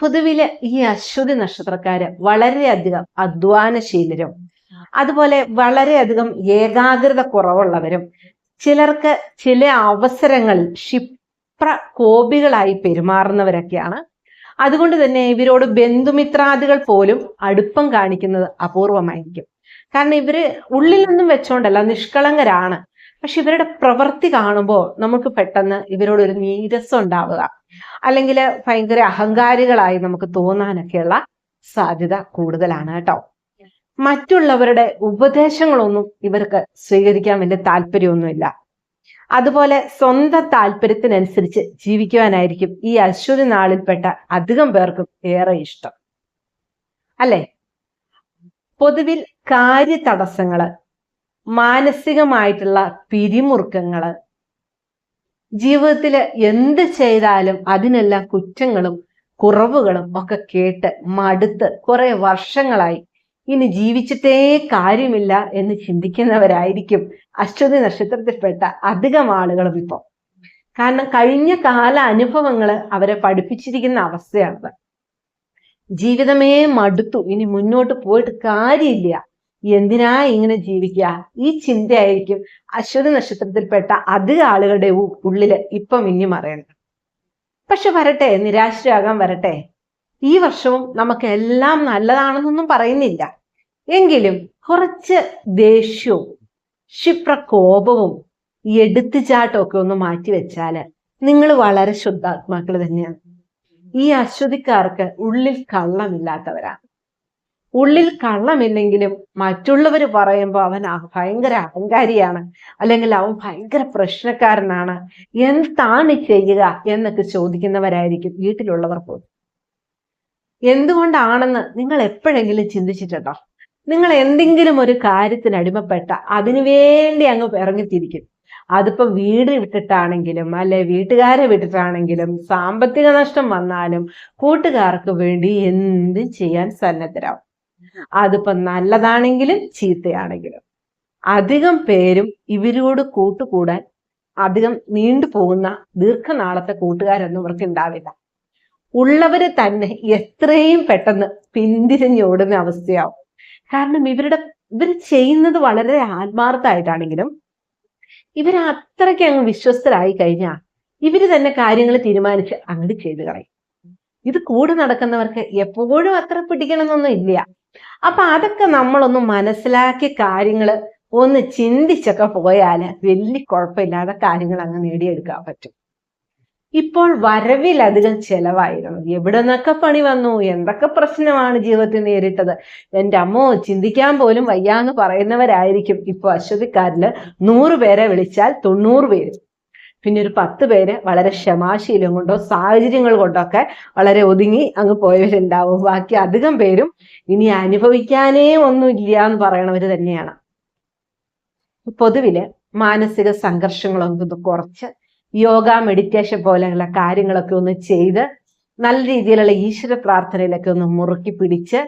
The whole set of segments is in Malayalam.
പൊതുവിൽ ഈ അശ്വതി നക്ഷത്രക്കാര് വളരെയധികം അധ്വാനശീലരും അതുപോലെ വളരെയധികം ഏകാഗ്രത കുറവുള്ളവരും ചിലർക്ക് ചില അവസരങ്ങളിൽ ക്ഷിപ്ര കോപികളായി പെരുമാറുന്നവരൊക്കെയാണ്. അതുകൊണ്ട് തന്നെ ഇവരോട് ബന്ധുമിത്രാദികൾ പോലും അടുപ്പം കാണിക്കുന്നത് അപൂർവമായിരിക്കും. കാരണം ഇവർ ഉള്ളിലൊന്നും വെച്ചോണ്ടല്ല നിഷ്കളങ്കരാണ്. പക്ഷെ ഇവരുടെ പ്രവൃത്തി കാണുമ്പോൾ നമുക്ക് പെട്ടെന്ന് ഇവരോടൊരു നീരസം ഉണ്ടാവുക. അല്ലെങ്കിൽ ഭയങ്കര അഹങ്കാരികളായി നമുക്ക് തോന്നാനൊക്കെയുള്ള സാധ്യത കൂടുതലാണ് കേട്ടോ. മറ്റുള്ളവരുടെ ഉപദേശങ്ങളൊന്നും ഇവർക്ക് സ്വീകരിക്കാൻ വലിയ താല്പര്യമൊന്നുമില്ല. അതുപോലെ സ്വന്തം താല്പര്യത്തിനനുസരിച്ച് ജീവിക്കുവാനായിരിക്കും ഈ അശ്വതി നാളിൽപ്പെട്ട അധികം പേർക്കും ഏറെ ഇഷ്ടം. അല്ലെ? പൊതുവിൽ കാര്യ തടസ്സങ്ങൾ മാനസികമായിട്ടുള്ള പിരിമുറുക്കങ്ങൾ ജീവിതത്തിൽ എന്ത് ചെയ്താലും അതിനെല്ലാം കുറ്റങ്ങളും കുറവുകളും ഒക്കെ കേട്ട് മടുത്ത് കുറെ വർഷങ്ങളായി. ഇനി ജീവിച്ചിട്ടേ കാര്യമില്ല എന്ന് ചിന്തിക്കുന്നവരായിരിക്കും അശ്വതി നക്ഷത്രത്തിൽപ്പെട്ട അധികം ആളുകളും ഇപ്പൊ. കാരണം കഴിഞ്ഞ കാല അനുഭവങ്ങൾ അവരെ പഠിപ്പിച്ചിരിക്കുന്ന അവസ്ഥയാണ് ജീവിതമേ മടുത്തു. ഇനി മുന്നോട്ട് പോയിട്ട് കാര്യമില്ല. എന്തിനാ ഇങ്ങനെ ജീവിക്കുക? ഈ ചിന്തയായിരിക്കും അശ്വതി നക്ഷത്രത്തിൽപ്പെട്ട അധിക ആളുകളുടെ ഉള്ളിൽ ഇപ്പം ഇനി മറയുന്നത് പക്ഷെ വരട്ടെ നിരാശരാകാൻ വരട്ടെ. ഈ വർഷവും നമുക്ക് എല്ലാം നല്ലതാണെന്നൊന്നും പറയുന്നില്ല. എങ്കിലും കുറച്ച് ദേഷ്യവും ക്ഷിപ്രകോപവും എടുത്തുചാട്ടമൊക്കെ ഒന്ന് മാറ്റി വെച്ചാൽ നിങ്ങൾ വളരെ ശുദ്ധാത്മാക്കൾ തന്നെയാണ്. ഈ അശ്വതിക്കാർക്ക് ഉള്ളിൽ കള്ളമില്ലാത്തവരാണ്. ഉള്ളിൽ കള്ളമില്ലെങ്കിലും മറ്റുള്ളവർ പറയുമ്പോൾ അവൻ ഭയങ്കര അഹങ്കാരിയാണ്. അല്ലെങ്കിൽ അവൻ ഭയങ്കര പ്രശ്നക്കാരനാണ്. എന്താണ് ചെയ്യുക എന്നൊക്കെ ചോദിക്കുന്നവരായിരിക്കും വീട്ടിലുള്ളവർ പോലും. എന്തുകൊണ്ടാണെന്ന് നിങ്ങൾ എപ്പോഴെങ്കിലും ചിന്തിച്ചിട്ടുണ്ടോ? നിങ്ങൾ എന്തെങ്കിലും ഒരു കാര്യത്തിന് അടിമപ്പെട്ട അതിനു വേണ്ടി അങ്ങ് ഇറങ്ങിത്തിരിക്കും. അതിപ്പോ വീട് വിട്ടിട്ടാണെങ്കിലും അല്ലെ വീട്ടുകാരെ വിട്ടിട്ടാണെങ്കിലും സാമ്പത്തിക നഷ്ടം വന്നാലും കൂട്ടുകാർക്ക് വേണ്ടി എന്ത് ചെയ്യാൻ സന്നദ്ധരാവും. അതിപ്പോ നല്ലതാണെങ്കിലും ചീത്തയാണെങ്കിലും. അധികം പേരും ഇവരോട് കൂട്ടുകൂടാൻ അധികം നീണ്ടുപോകുന്ന ദീർഘനാളത്തെ കൂട്ടുകാരൊന്നും ഇവർക്ക് ഉണ്ടാവില്ല ഉള്ളവര് തന്നെ എത്രയും പെട്ടെന്ന് പിന്തിരിഞ്ഞോടുന്ന അവസ്ഥയാവും. കാരണം ഇവരുടെ ഇവർ ചെയ്യുന്നത് വളരെ ആത്മാർത്ഥമായിട്ടാണെങ്കിലും ഇവർ അത്രയ്ക്ക് അങ്ങ് വിശ്വസ്തരായി കഴിഞ്ഞാൽ ഇവർ തന്നെ കാര്യങ്ങൾ തീരുമാനിച്ച് അങ്ങോട്ട് ചെയ്തു കളയും. ഇത് കൂടെ നടക്കുന്നവർക്ക് എപ്പോഴും അത്ര പിടിക്കണമെന്നൊന്നും ഇല്ല. അപ്പൊ അതൊക്കെ നമ്മളൊന്ന് മനസ്സിലാക്കി കാര്യങ്ങൾ ഒന്ന് ചിന്തിച്ചൊക്കെ പോയാൽ വലിയ കുഴപ്പമില്ലാതെ കാര്യങ്ങൾ അങ്ങ് നേടിയെടുക്കാൻ പറ്റും. ഇപ്പോൾ വരവിലധികം ചെലവായിരുന്നു. എവിടെ നിന്നൊക്കെ പണി വന്നു? എന്തൊക്കെ പ്രശ്നമാണ് ജീവിതത്തിൽ നേരിട്ടത്? എന്റെ അമ്മോ ചിന്തിക്കാൻ പോലും വയ്യാന്ന് പറയുന്നവരായിരിക്കും. ഇപ്പൊ അശ്വതിക്കാരിൽ നൂറ് പേരെ വിളിച്ചാൽ തൊണ്ണൂറ് പേര്. പിന്നെ ഒരു പത്ത് പേര് വളരെ ക്ഷമാശീലം കൊണ്ടോ സാഹചര്യങ്ങൾ കൊണ്ടൊക്കെ വളരെ ഒതുങ്ങി അങ്ങ് പോയവരുണ്ടാവും. ബാക്കി അധികം പേരും ഇനി അനുഭവിക്കാനേ ഒന്നുമില്ല എന്ന് പറയണവര് തന്നെയാണ്. പൊതുവിൽ മാനസിക സംഘർഷങ്ങളൊക്കെ കുറച്ച് യോഗ മെഡിറ്റേഷൻ പോലെയുള്ള കാര്യങ്ങളൊക്കെ ഒന്ന് ചെയ്ത് നല്ല രീതിയിലുള്ള ഈശ്വര പ്രാർത്ഥനയിലൊക്കെ ഒന്ന് മുറുക്കി പിടിച്ച്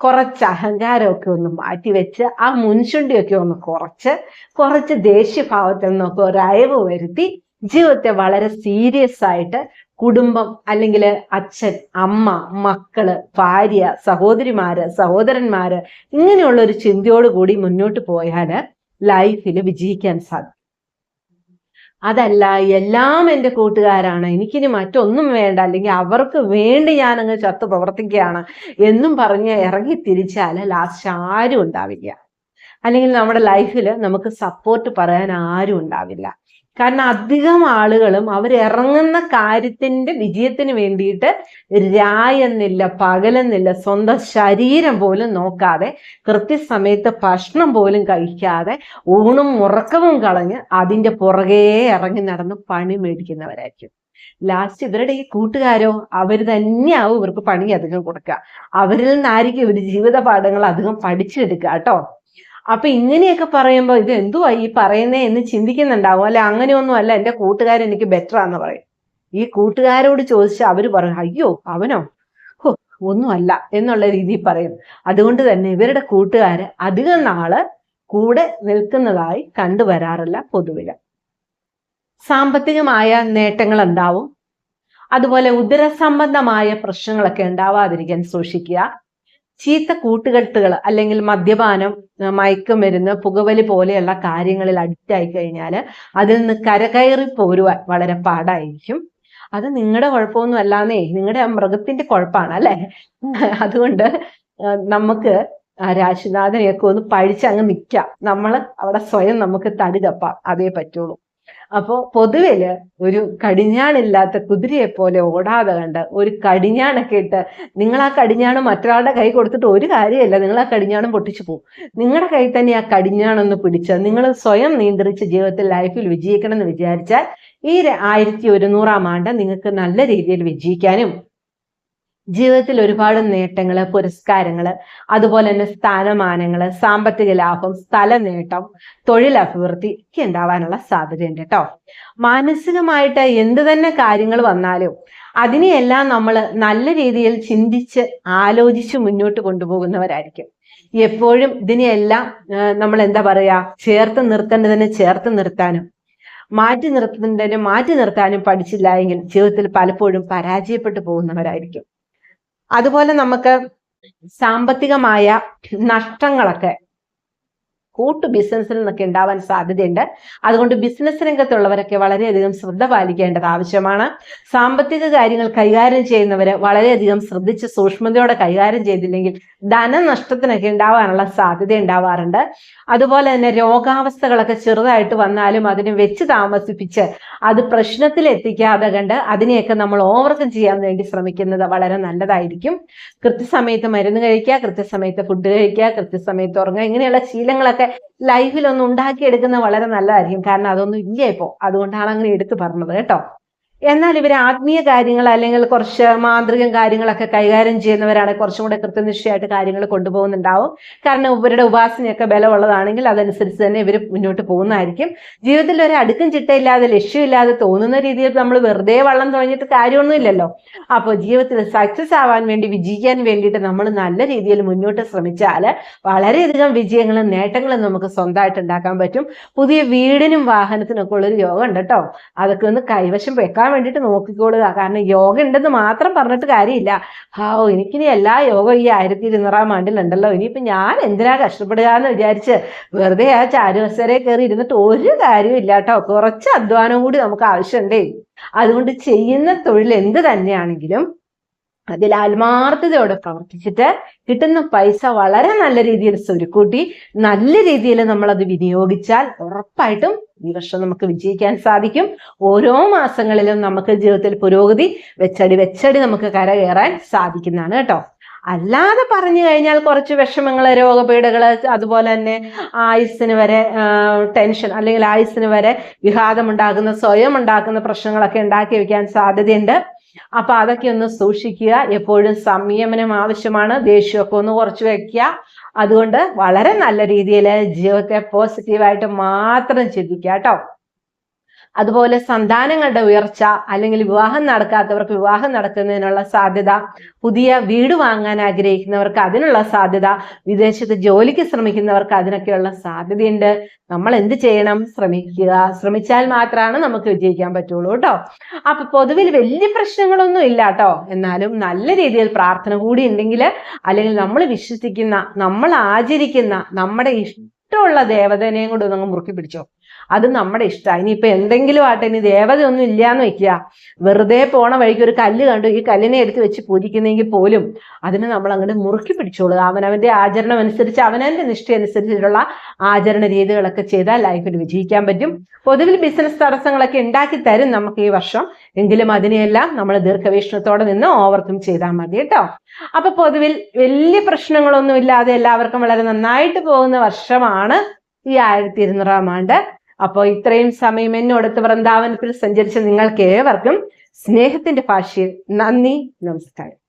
കുറച്ച് അഹങ്കാരമൊക്കെ ഒന്ന് മാറ്റിവെച്ച് ആ മുൻചുണ്ടിയൊക്കെ ഒന്ന് കുറച്ച് കുറച്ച് ദേഷ്യഭാവത്തിൽ നിന്നൊക്കെ ഒരു അയവ് വരുത്തി ജീവിതത്തെ വളരെ സീരിയസ് ആയിട്ട് കുടുംബം അല്ലെങ്കിൽ അച്ഛൻ അമ്മ മക്കൾ ഭാര്യ സഹോദരിമാര് സഹോദരന്മാര് ഇങ്ങനെയുള്ള ഒരു ചിന്തയോട് കൂടി മുന്നോട്ട് പോയാൽ ലൈഫിൽ വിജയിക്കാൻ സാധിക്കും അതല്ല എല്ലാം എന്റെ കൂട്ടുകാരാണ്. എനിക്കിനി മറ്റൊന്നും വേണ്ട. അല്ലെങ്കിൽ അവർക്ക് വേണ്ടി ഞാൻ അങ്ങ് ചത്ത് പ്രവർത്തിക്കുകയാണ് എന്നും പറഞ്ഞ് ഇറങ്ങി തിരിച്ചാൽ ലാസ്റ്റ് ആരും ഉണ്ടാവില്ല. അല്ലെങ്കിൽ നമ്മുടെ ലൈഫിൽ നമുക്ക് സപ്പോർട്ട് പറയാൻ ആരും ഉണ്ടാവില്ല. കാരണം അധികം ആളുകളും അവരിറങ്ങുന്ന കാര്യത്തിന്റെ വിജയത്തിന് വേണ്ടിയിട്ട് രായെന്നില്ല പകലെന്നില്ല സ്വന്തം ശരീരം പോലും നോക്കാതെ കൃത്യസമയത്ത് ഭക്ഷണം പോലും കഴിക്കാതെ ഊണും ഉറക്കവും കളഞ്ഞ് അതിന്റെ പുറകെ ഇറങ്ങി നടന്ന് പണി മേടിക്കുന്നവരായിരിക്കും. ലാസ്റ്റ് ഇവരുടെ ഈ കൂട്ടുകാരോ അവർ തന്നെയാവും ഇവർക്ക് പണി അധികം കൊടുക്കുക. അവരിൽ നിന്നായിരിക്കും ഇവർ ജീവിത പാഠങ്ങൾ അധികം പഠിച്ചെടുക്കുക കേട്ടോ. അപ്പൊ ഇങ്ങനെയൊക്കെ പറയുമ്പോൾ ഇത് എന്തുവാ ഈ പറയുന്നേ എന്ന് ചിന്തിക്കുന്നുണ്ടാവും. അല്ലെ അങ്ങനെയൊന്നും അല്ല എന്റെ കൂട്ടുകാരൻ എനിക്ക് ബെറ്റർ ആന്ന് പറയും. ഈ കൂട്ടുകാരോട് ചോദിച്ചാൽ അവർ പറയും അയ്യോ അവനോ? ഒന്നുമല്ല എന്നുള്ള രീതിയിൽ പറയും. അതുകൊണ്ട് തന്നെ ഇവരുടെ കൂട്ടുകാര് അധികം നാൾ കൂടെ നിൽക്കുന്നതായി കണ്ടുവരാറില്ല പൊതുവിൽ സാമ്പത്തികമായ നേട്ടങ്ങൾ ഉണ്ടാവും അതുപോലെ ഉദരസംബന്ധമായ പ്രശ്നങ്ങളൊക്കെ ഉണ്ടാവാതിരിക്കാൻ സൂക്ഷിക്കുക. ചീത്ത കൂട്ടുകെട്ടുകൾ അല്ലെങ്കിൽ മദ്യപാനം മയക്കുമരുന്ന് പുകവലി പോലെയുള്ള കാര്യങ്ങളിൽ അഡിക്റ്റ് ആയി കഴിഞ്ഞാൽ അതിൽ നിന്ന് കരകയറി പോരുവാൻ വളരെ പാടായിരിക്കും. അത് നിങ്ങളുടെ കുഴപ്പമൊന്നും അല്ലാന്നേ നിങ്ങളുടെ മൃഗത്തിന്റെ കുഴപ്പമാണ് അല്ലെ? അതുകൊണ്ട് നമുക്ക് രാശിനാഥനെയൊക്കെ ഒന്ന് പഴിച്ചങ്ങ് നിൽക്കാം നമ്മൾ അവിടെ സ്വയം നമുക്ക് തടി തപ്പാം. അതേ പറ്റുള്ളൂ. അപ്പോ പൊതുവിൽ ഒരു കടിഞ്ഞാണില്ലാത്ത കുതിരയെ പോലെ ഓടാതെ കണ്ട് ഒരു കടിഞ്ഞാണൊക്കെ ഇട്ട് നിങ്ങൾ ആ കടിഞ്ഞാണ് മറ്റൊരാളുടെ കൈ കൊടുത്തിട്ട് ഒരു കാര്യമല്ല. നിങ്ങൾ ആ കടിഞ്ഞാണും പൊട്ടിച്ചു പോകും നിങ്ങളുടെ കൈ തന്നെ ആ കടിഞ്ഞാണൊന്ന് പിടിച്ച് നിങ്ങൾ സ്വയം നിയന്ത്രിച്ച് ജീവിതത്തിൽ ലൈഫിൽ വിജയിക്കണം എന്ന് വിചാരിച്ചാൽ ഈ ആയിരത്തി ഒരുന്നൂറാം ആണ്ട് നിങ്ങൾക്ക് നല്ല രീതിയിൽ വിജയിക്കാനും ജീവിതത്തിൽ ഒരുപാട് നേട്ടങ്ങൾ പുരസ്കാരങ്ങൾ അതുപോലെ തന്നെ സ്ഥാനമാനങ്ങൾ സാമ്പത്തിക ലാഭം സ്ഥല നേട്ടം തൊഴിൽ അഭിവൃദ്ധി ഒക്കെ ഉണ്ടാവാനുള്ള സാധ്യതയുണ്ട് കേട്ടോ മാനസികമായിട്ട് എന്ത് തന്നെ കാര്യങ്ങൾ വന്നാലും അതിനെയെല്ലാം നമ്മൾ നല്ല രീതിയിൽ ചിന്തിച്ച് ആലോചിച്ച് മുന്നോട്ട് കൊണ്ടുപോകുന്നവരായിരിക്കും. എപ്പോഴും ഇതിനെയെല്ലാം നമ്മൾ എന്താ പറയാ ചേർത്ത് നിർത്തേണ്ടതിനെ ചേർത്ത് നിർത്താനും മാറ്റി നിർത്തേണ്ടതിനെ മാറ്റി നിർത്താനും പഠിച്ചില്ല എങ്കിൽ ജീവിതത്തിൽ പലപ്പോഴും പരാജയപ്പെട്ടു പോകുന്നവരായിരിക്കും. അതുപോലെ നമുക്ക് സാമ്പത്തികമായ നഷ്ടങ്ങളൊക്കെ കൂട്ടു ബിസിനസ്സിൽ നിന്നൊക്കെ ഉണ്ടാവാൻ സാധ്യതയുണ്ട്. അതുകൊണ്ട് ബിസിനസ് രംഗത്തുള്ളവരൊക്കെ വളരെയധികം ശ്രദ്ധ പാലിക്കേണ്ടത് ആവശ്യമാണ്. സാമ്പത്തിക കാര്യങ്ങൾ കൈകാര്യം ചെയ്യുന്നവരെ വളരെയധികം ശ്രദ്ധിച്ച് സൂക്ഷ്മതയോടെ കൈകാര്യം ചെയ്തില്ലെങ്കിൽ ധനനഷ്ടത്തിനൊക്കെ ഉണ്ടാവാനുള്ള സാധ്യത ഉണ്ടാവാറുണ്ട്. അതുപോലെ തന്നെ രോഗാവസ്ഥകളൊക്കെ ചെറുതായിട്ട് വന്നാലും അതിനെ വെച്ച് താമസിപ്പിച്ച് അത് പ്രശ്നത്തിൽ എത്തിക്കാതെ കണ്ട് അതിനെയൊക്കെ നമ്മൾ ഓവർകം ചെയ്യാൻ വേണ്ടി ശ്രമിക്കുന്നത് വളരെ നല്ലതായിരിക്കും. കൃത്യസമയത്ത് മരുന്ന് കഴിക്കുക കൃത്യസമയത്ത് ഫുഡ് കഴിക്കുക കൃത്യസമയത്ത് ഉറങ്ങുക ഇങ്ങനെയുള്ള ശീലങ്ങളൊക്കെ ലൈഫിൽ ഒന്ന് ഉണ്ടാക്കിയെടുക്കുന്നത് വളരെ നല്ലതായിരിക്കും. കാരണം അതൊന്നും ഇല്ല ഇപ്പോൾ. അതുകൊണ്ടാണ് അങ്ങനെ എടുത്തു പറഞ്ഞത് കേട്ടോ. എന്നാൽ ഇവർ ആത്മീയ കാര്യങ്ങൾ അല്ലെങ്കിൽ കുറച്ച് മാന്ത്രികം കാര്യങ്ങളൊക്കെ കൈകാര്യം ചെയ്യുന്നവരാണ് കുറച്ചും കൂടെ കൃത്യനിഷ്ഠയായിട്ട് കാര്യങ്ങൾ കൊണ്ടുപോകുന്നുണ്ടാവും. കാരണം ഇവരുടെ ഉപാസനയൊക്കെ ബലമുള്ളതാണെങ്കിൽ അതനുസരിച്ച് തന്നെ ഇവർ മുന്നോട്ട് പോകുന്നതായിരിക്കും. ജീവിതത്തിൽ ഒരു അടുക്കും ചിട്ടയില്ലാതെ ലക്ഷ്യമില്ലാതെ തോന്നുന്ന രീതിയിൽ നമ്മൾ വെറുതെ വള്ളം തുടങ്ങിയിട്ട് കാര്യമൊന്നുമില്ലല്ലോ. അപ്പോൾ ജീവിതത്തിൽ സക്സസ് ആവാൻ വേണ്ടി വിജയിക്കാൻ വേണ്ടിയിട്ട് നമ്മൾ നല്ല രീതിയിൽ മുന്നോട്ട് ശ്രമിച്ചാൽ വളരെയധികം വിജയങ്ങളും നേട്ടങ്ങളും നമുക്ക് സ്വന്തമായിട്ട് ഉണ്ടാക്കാൻ പറ്റും. പുതിയ വീടിനും വാഹനത്തിനൊക്കെ ഉള്ളൊരു യോഗം ഉണ്ട് കേട്ടോ. അതൊക്കെ ഒന്ന് കൈവശം വെക്കാൻ വേണ്ടിയിട്ട് നോക്കിക്കോളുക. കാരണം യോഗ ഉണ്ടെന്ന് മാത്രം പറഞ്ഞിട്ട് കാര്യമില്ല. ഹാവോ എനിക്കിനി എല്ലാ യോഗ ഈ ആയിരത്തി ഇരുന്നൂറാം ആണ്ടിലുണ്ടല്ലോ. ഇനിയിപ്പോൾ ഞാൻ എന്തിനാ കഷ്ടപ്പെടുക എന്ന് വിചാരിച്ച് വെറുതെ ആ ചാരുവസരെ കയറി ഇരുന്നിട്ട് ഒരു കാര്യമില്ല കേട്ടോ. കുറച്ച് അധ്വാനം കൂടി നമുക്ക് ആവശ്യമുണ്ടേ. അതുകൊണ്ട് ചെയ്യുന്ന തൊഴിൽ എന്ത് തന്നെയാണെങ്കിലും അതിൽ ആത്മാർത്ഥതയോടെ പ്രവർത്തിച്ചിട്ട് കിട്ടുന്ന പൈസ വളരെ നല്ല രീതിയിൽ സ്വരുക്കൂട്ടി നല്ല രീതിയിൽ നമ്മൾ അത് വിനിയോഗിച്ചാൽ ഉറപ്പായിട്ടും ഈ വർഷം നമുക്ക് വിജയിക്കാൻ സാധിക്കും. ഓരോ മാസങ്ങളിലും നമുക്ക് ജീവിതത്തിൽ പുരോഗതി വെച്ചടി വെച്ചടി നമുക്ക് കരകയറാൻ സാധിക്കുന്നതാണ് കേട്ടോ. അല്ലാതെ പറഞ്ഞു കഴിഞ്ഞാൽ കുറച്ച് വിഷമങ്ങൾ രോഗപീഠകൾ അതുപോലെ തന്നെ ആയുസ്സിന് വരെ ടെൻഷൻ അല്ലെങ്കിൽ ആയുസ്സിന് വരെ വിഹാദമുണ്ടാക്കുന്ന സ്വയം ഉണ്ടാക്കുന്ന പ്രശ്നങ്ങളൊക്കെ ഉണ്ടാക്കി വെക്കാൻ സാധ്യതയുണ്ട്. അപ്പൊ അതൊക്കെ ഒന്ന് സൂക്ഷിക്കുക. എപ്പോഴും സംയമനം ആവശ്യമാണ്. ദേഷ്യമൊക്കെ ഒന്ന് കുറച്ച് വെക്കുക. അതുകൊണ്ട് വളരെ നല്ല രീതിയിൽ ജീവിതത്തെ പോസിറ്റീവായിട്ട് മാത്രം ചിന്തിക്കുക കേട്ടോ. അതുപോലെ സന്താനങ്ങളുടെ ഉയർച്ച അല്ലെങ്കിൽ വിവാഹം നടക്കാത്തവർക്ക് വിവാഹം നടക്കുന്നതിനുള്ള സാധ്യത പുതിയ വീട് വാങ്ങാൻ ആഗ്രഹിക്കുന്നവർക്ക് അതിനുള്ള സാധ്യത വിദേശത്ത് ജോലിക്ക് ശ്രമിക്കുന്നവർക്ക് അതിനൊക്കെയുള്ള സാധ്യതയുണ്ട്. നമ്മൾ എന്ത് ചെയ്യണം? ശ്രമിക്കുക. ശ്രമിച്ചാൽ മാത്രമാണ് നമുക്ക് വിജയിക്കാൻ പറ്റുള്ളൂ കേട്ടോ. അപ്പൊ പൊതുവിൽ വലിയ പ്രശ്നങ്ങളൊന്നും ഇല്ല കേട്ടോ. എന്നാലും നല്ല രീതിയിൽ പ്രാർത്ഥന കൂടി ഉണ്ടെങ്കിൽ അല്ലെങ്കിൽ നമ്മൾ വിശ്വസിക്കുന്ന നമ്മൾ ആചരിക്കുന്ന നമ്മുടെ ഇഷ്ടമുള്ള ദേവതനെയും കൂടെ ഒന്ന് മുറുക്കി പിടിച്ചോ. അത് നമ്മുടെ ഇഷ്ടമാണ് ഇനിയിപ്പോൾ എന്തെങ്കിലും ആട്ടെ ഇനി ദേവതയൊന്നും ഇല്ലയെന്ന് വെക്കുക. വെറുതെ പോണ വഴിക്ക് ഒരു കല്ല് കണ്ടു ഈ കല്ലിനെ എടുത്ത് വെച്ച് പൂജിക്കുന്നെങ്കിൽ പോലും അതിനെ നമ്മൾ അങ്ങോട്ട് മുറുക്കി പിടിച്ചോളുക. അവനവന്റെ ആചരണം അനുസരിച്ച് അവനവന്റെ നിഷ്ഠ അനുസരിച്ചിട്ടുള്ള ആചരണ രീതികളൊക്കെ ചെയ്താൽ ലൈഫിൽ വിജയിക്കാൻ പറ്റും. പൊതുവിൽ ബിസിനസ് തടസ്സങ്ങളൊക്കെ ഉണ്ടാക്കി തരും നമുക്ക് ഈ വർഷം. എങ്കിലും അതിനെയെല്ലാം നമ്മൾ ദീർഘവീക്ഷണത്തോടെ നിന്ന് ഓവർകം ചെയ്താൽ മതി കേട്ടോ. അപ്പൊ പൊതുവിൽ വലിയ പ്രശ്നങ്ങളൊന്നും ഇല്ലാതെ എല്ലാവർക്കും വളരെ നന്നായിട്ട് പോകുന്ന വർഷമാണ് ഈ ആയിരത്തി ഇരുന്നൂറാം ആണ്ട്. അപ്പോൾ ഇത്രയും സമയം എന്നോടത്ത് വൃന്ദാവനത്തിൽ സഞ്ചരിച്ച നിങ്ങൾക്ക് ഏവർക്കും സ്നേഹത്തിന്റെ ഭാഷയിൽ നന്ദി നമസ്കാരം.